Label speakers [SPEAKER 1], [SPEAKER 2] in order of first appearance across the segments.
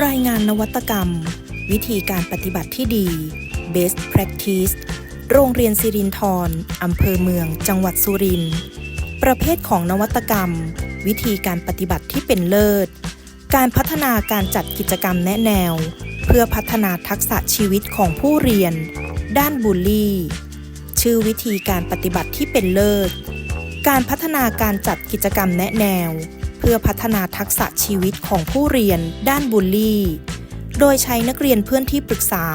[SPEAKER 1] รายงานนวัตกรรม วิธีการปฏิบัติที่ดี Best Practice โรงเรียนสิรินธรอำเภอเมือง จังหวัดสุรินทร์ ประเภทของนวัตกรรม วิธีการปฏิบัติที่เป็นเลิศ การพัฒนาการจัดกิจกรรมแนะแนว เพื่อพัฒนาทักษะชีวิตของผู้เรียน ด้านบูลลี่ ชื่อวิธีการปฏิบัติที่เป็นเลิศ การพัฒนาการจัดกิจกรรมแนะแนว พื่อพัฒนาทักษะชีวิตของผู้เรียนด้านบูลลี่ โดยใช้นักเรียนเพื่อนที่ปรึกษา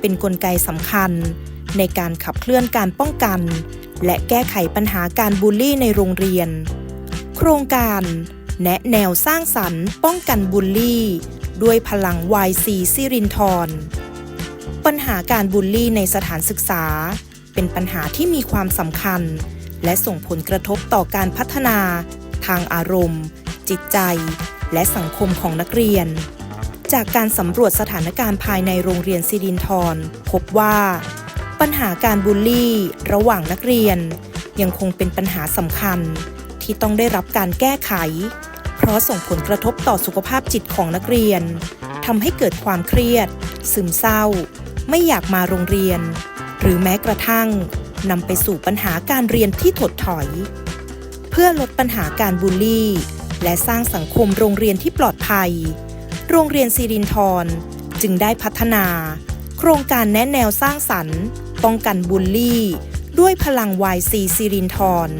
[SPEAKER 1] เป็นนกลไกสำคัญ ในการขับเคลื่อนการป้องกัน และแก้ไขปัญหาการบูลลี่ในโรงเรียน โครงการ แนะแนวสร้างสรรค์ ป้องกันบูลลี่ ด้วยพลัง YC ซิรินทรปัญหาการบูลลี่ในสถานศึกษา เป็นปัญหาที่มีความสำคัญ และส่งผลกระทบต่อการพัฒนาทางอารมณ์ จิตใจ และสังคมของนักเรียน จากการสำรวจสถานการณ์ภายในโรงเรียนซิรินทรพบว่า ปัญหาการบูลลี่ระหว่างนักเรียน ยังคงเป็นปัญหาสำคัญที่ต้องได้รับการแก้ไข เพราะส่งผลกระทบต่อสุขภาพจิตของนักเรียนทำให้เกิดความเครียด ซึมเศร้า ไม่อยากมาโรงเรียน หรือแม้กระทั่งนำไปสู่ปัญหาการเรียนที่ถดถอย เพื่อลดปัญหาการบูลลี่ และสร้างสังคมโรงเรียนที่ปลอดภัย โรงเรียนซิรินทรจึงได้พัฒนา โครงการแนะแนวสร้างสรรค์ ป้องกันบูลลี่ ด้วยพลัง YC ซิรินทร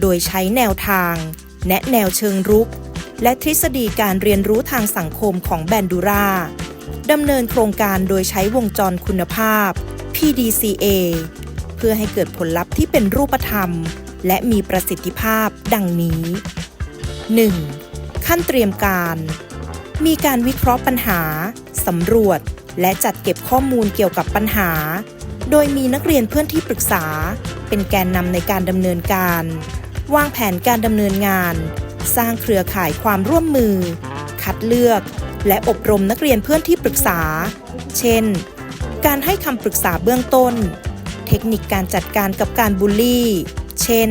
[SPEAKER 1] โดยใช้แนวทาง แนะแนวเชิงรุก และทฤษฎีการเรียนรู้ทางสังคมของแบนดูราดำเนินโครงการโดยใช้วงจรคุณภาพ PDCA เพื่อให้เกิดผลลัพธ์ที่เป็นรูปธรรม และมีประสิทธิภาพดังนี้ 1. ขั้นเตรียมการ มีการวิเคราะห์ปัญหา สำรวจ และจัดเก็บข้อมูลเกี่ยวกับปัญหา โดยมีนักเรียนเพื่อนที่ปรึกษา เป็นแกนนำในการดำเนินการ วางแผนการดำเนินงาน สร้างเครือข่ายความร่วมมือ คัดเลือก และอบรมนักเรียนเพื่อนที่ปรึกษา เช่น การให้คำปรึกษาเบื้องต้น เทคนิคการจัดการกับการบูลลี่ เช่น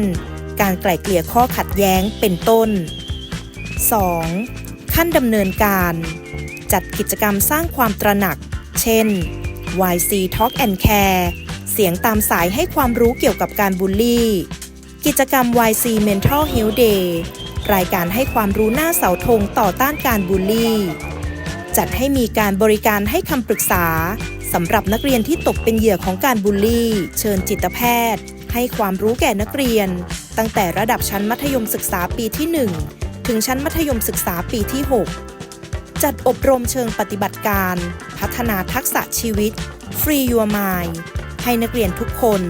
[SPEAKER 1] การไกล่เกลี่ยข้อขัดแย้งเป็นต้น 2. ขั้นดำเนินการ จัดกิจกรรมสร้างความตระหนัก เช่น YC Talk and Care เสียงตามสายให้ความรู้เกี่ยวกับการบูลลี่ กิจกรรม YC Mental Health Day รายการให้ความรู้หน้าเสาธงต่อต้านการบูลลี่ จัดให้มีการบริการให้คำปรึกษาสำหรับนักเรียนที่ตกเป็นเหยื่อของการบูลลี่ เชิญจิตแพทย์ ให้ความรู้แก่นักเรียน ตั้งแต่ระดับชั้นมัธยมศึกษาปีที่ 1 ถึงชั้นมัธยมศึกษาปีที่ 6 จัดอบรมเชิงปฏิบัติการ พัฒนาทักษะชีวิต Free Your Mind ให้นักเรียนทุกคน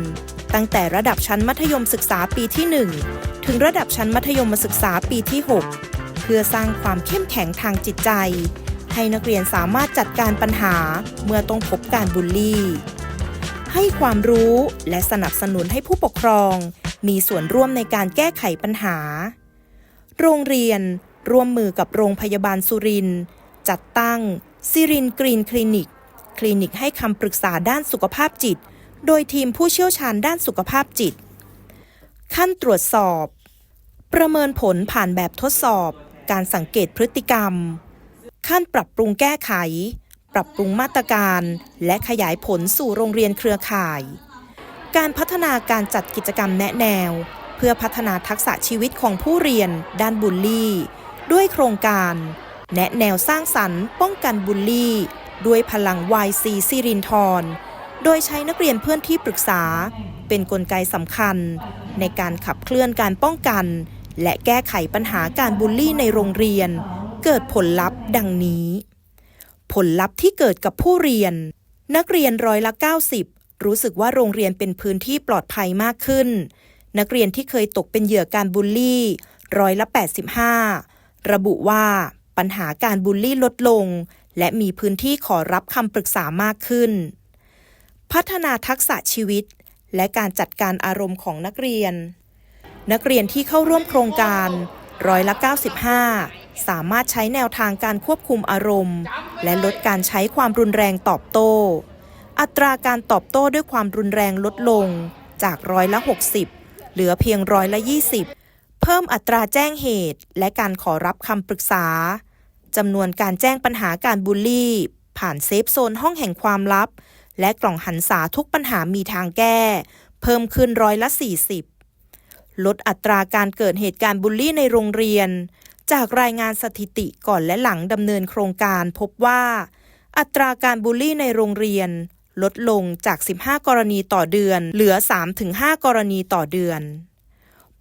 [SPEAKER 1] ตั้งแต่ระดับชั้นมัธยมศึกษาปีที่ 1 ถึงระดับชั้นมัธยมศึกษาปีที่ 6 เพื่อสร้างความเข้มแข็งทางจิตใจ ให้นักเรียนสามารถจัดการปัญหาเมื่อต้องพบการบูลลี่ ให้ความรู้และสนับสนุนให้ผู้ปกครอง มีส่วนร่วมในการแก้ไขปัญหา โรงเรียน ร่วมมือกับโรงพยาบาลสุรินทร์จัดตั้งซิรินกรีนคลินิก คลินิกให้คำปรึกษาด้านสุขภาพจิต โดยทีมผู้เชี่ยวชาญด้านสุขภาพจิต ขั้นตรวจสอบ ประเมินผลผ่านแบบทดสอบ การสังเกตพฤติกรรม ขั้นปรับปรุงแก้ไข ปรับปรุงมาตรการ และขยายผลสู่โรงเรียนเครือข่าย การพัฒนาการจัดกิจกรรมแนะแนว พื่อพัฒนาทักษะชีวิตของผู้เรียน ด้านบูลลี่ ด้วยโครงการ แนะแนวสร้างสรรค์ป้องกันบูลลี่ ด้วยพลัง YC ซิรินทรโดยใช้นักเรียนเพื่อนที่ปรึกษา เป็นนกลไกสำคัญ ในการขับเคลื่อนการป้องกัน และแก้ไขปัญหาการบูลลี่ในโรงเรียน เกิดผลลัพธ์ดังนี้ ผลลัพธ์ที่เกิดกับผู้เรียน นักเรียนร้อยละ 90 รู้สึกว่าโรงเรียนเป็นพื้นที่ปลอดภัยมากขึ้น นักเรียนที่เคยตกเป็นเหยื่อการบูลลี่ร้อยละ 85 ระบุว่าปัญหาการบูลลี่ลดลง และมีพื้นที่ขอรับคำปรึกษามากขึ้น พัฒนาทักษะชีวิต และการจัดการอารมณ์ของนักเรียน นักเรียนที่เข้าร่วมโครงการร้อยละ 95 สามารถใช้แนวทางการควบคุมอารมณ์ และลดการใช้ความรุนแรงตอบโต้ อัตราการตอบโต้ด้วยความรุนแรงลดลงจากร้อยละ 60 เหลือเพียงร้อยละ 20 เพิ่มอัตราแจ้งเหตุ และการขอรับคำปรึกษาจำนวนการแจ้งปัญหาการบูลลี่ ผ่านเซฟโซนห้องแห่งความลับ และกล่องหันษาทุกปัญหามีทางแก้ เพิ่มขึ้นร้อยละ 40 ลดอัตราการเกิดเหตุการณ์บูลลี่ในโรงเรียน จากรายงานสถิติก่อนและหลังดำเนินโครงการพบว่า อัตราการบูลลี่ในโรงเรียน ลดลงจาก 15 กรณีต่อเดือน เหลือ 3-5 กรณีต่อเดือน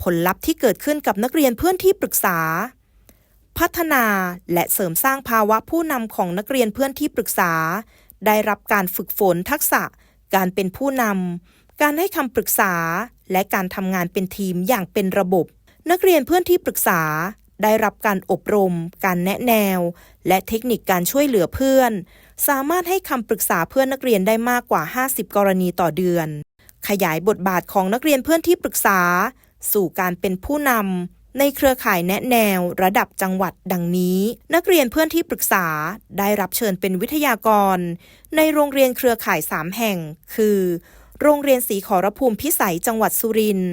[SPEAKER 1] ผลลัพธ์ที่เกิดขึ้นกับนักเรียนเพื่อนที่ปรึกษา พัฒนาและเสริมสร้างภาวะผู้นำของนักเรียนเพื่อนที่ปรึกษา ได้รับการฝึกฝนทักษะ การเป็นผู้นำการให้คำปรึกษา และการทำงานเป็นทีมอย่างเป็นระบบ นักเรียนเพื่อนที่ปรึกษาได้รับการอบรม การแนะแนว และเทคนิคการช่วยเหลือเพื่อน สามารถให้คำปรึกษาเพื่อนนักเรียนได้มากกว่า 50 กรณีต่อเดือน ขยายบทบาทของนักเรียนเพื่อนที่ปรึกษา สู่การเป็นผู้นำในเครือข่ายแนะแนวระดับจังหวัดดังนี้ นักเรียนเพื่อนที่ปรึกษาได้รับเชิญเป็นวิทยากร ในโรงเรียนเครือข่าย 3 แห่ง คือ โรงเรียนศรีขอรภูมิพิสัยจังหวัดสุรินทร์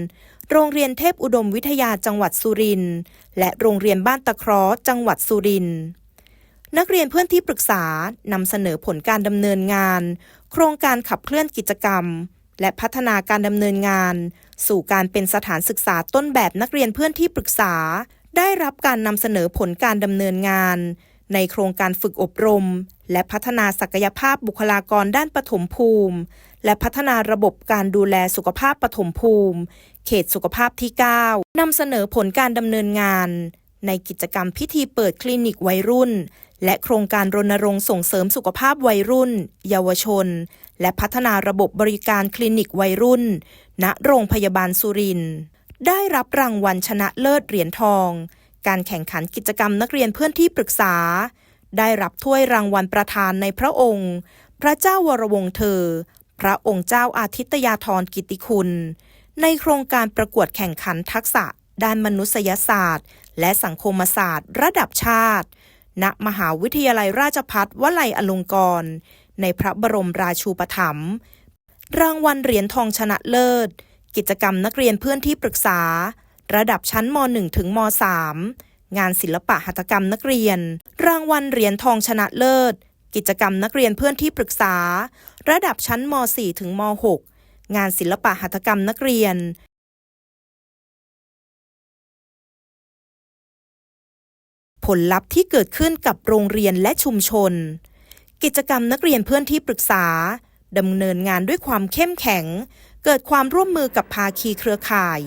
[SPEAKER 1] โรงเรียนเทพอุดมวิทยาจังหวัดสุรินทร์และโรงเรียนบ้านตะเคราะห์จังหวัดสุรินทร์ นักเรียนเพื่อนที่ปรึกษานำเสนอผลการดำเนินงาน โครงการขับเคลื่อนกิจกรรม และพัฒนาการดำเนินงาน สู่การเป็นสถานศึกษาต้นแบบนักเรียนเพื่อนที่ปรึกษา ได้รับการนำเสนอผลการดำเนินงาน ในโครงการฝึกอบรม และพัฒนาศักยภาพบุคลากรด้านปฐมภูมิ และพัฒนาระบบการดูแลสุขภาพปฐมภูมิ เขตสุขภาพที่ 9นำเสนอผลการดำเนินงาน ในกิจกรรมพิธีเปิดคลินิกวัยรุ่น และโครงการรณรงค์ส่งเสริมสุขภาพวัยรุ่น เยาวชน และพัฒนาระบบบริการคลินิกวัยรุ่น ณ โรงพยาบาลสุรินทร์ได้รับรางวัลชนะเลิศเหรียญทอง การแข่งขันกิจกรรมนักเรียนเพื่อนที่ปรึกษา ได้รับถ้วยรางวัลประธานในพระองค์ พระเจ้าวรวงศ์เธอ พระองค์เจ้าอาทิตยาธรกิติคุณ ในโครงการประกวดแข่งขันทักษะ ด้านมนุษยศาสตร์ และสังคมศาสตร์ ระดับชาติ ณมหาวิทยาลัยราชภัฏวลัยอลงกรณ์ในพระบรมราชูปถัมภ์รางวัลเหรียญทองชนะเลิศ กิจกรรมนักเรียนเพื่อนที่ปรึกษา ระดับชั้นม .1 ถึงม .3 งานศิลปะหัตถกรรมนักเรียน รางวัลเหรียญทองชนะเลิศ กิจกรรมนักเรียนเพื่อนที่ปรึกษา ระดับชั้นม .4 ถึงม .6 งานศิลปะหัตถกรรมนักเรียน ผลลัพธ์ที่เกิดขึ้นกับโรงเรียนและชุมชน กิจกรรมนักเรียนเพื่อนที่ปรึกษาดำเนินงานด้วยความเข้มแข็ง เกิดความร่วมมือกับภาคีเครือข่าย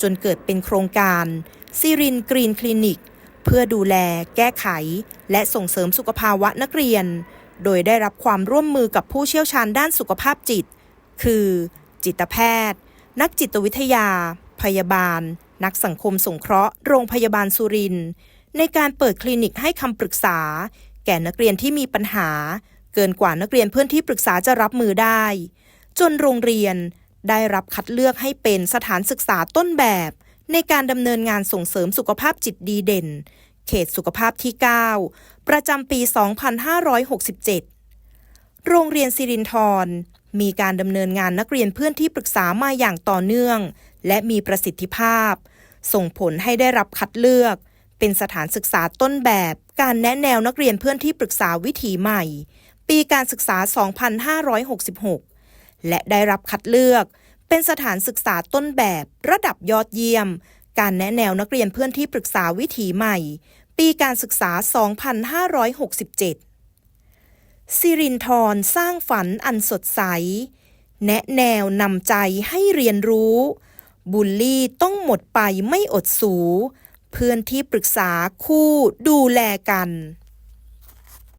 [SPEAKER 1] จนเกิดเป็นโครงการซีรินกรีนคลินิก เพื่อดูแล แก้ไข และส่งเสริมสุขภาวะนักเรียน โดยได้รับความร่วมมือกับผู้เชี่ยวชาญด้านสุขภาพจิต คือ จิตแพทย์ นักจิตวิทยา พยาบาล นักสังคมสงเคราะห์ โรงพยาบาลสุรินทร์ ในการเปิดคลินิกให้คำปรึกษา แก่นักเรียนที่มีปัญหา เกินกว่านักเรียนเพื่อนที่ปรึกษาจะรับมือได้ จนโรงเรียนได้รับคัดเลือกให้เป็นสถานศึกษาต้นแบบ ในการดำเนินงานส่งเสริมสุขภาพจิตดีเด่น เขตสุขภาพที่ 9 ประจำปี 2567 โรงเรียนสิรินทรมีการดำเนินงานนักเรียนเพื่อนที่ปรึกษามาอย่างต่อเนื่อง และมีประสิทธิภาพ ส่งผลให้ได้รับคัดเลือก เป็นสถานศึกษาต้นแบบ การแนะแนวนักเรียนเพื่อนที่ปรึกษาวิถีใหม่ ปีการศึกษา 2566 และได้รับคัดเลือก เป็นสถานศึกษาต้นแบบ ระดับยอดเยี่ยม การแนะแนวนักเรียนเพื่อนที่ปรึกษาวิถีใหม่ ปีการศึกษา 2567 สิรินทรสร้างฝันอันสดใส แนะแนวนำใจให้เรียนรู้บุลลี่ต้องหมดไปไม่อดสู เพื่อนที่ปรึกษาคู่ดูแลกัน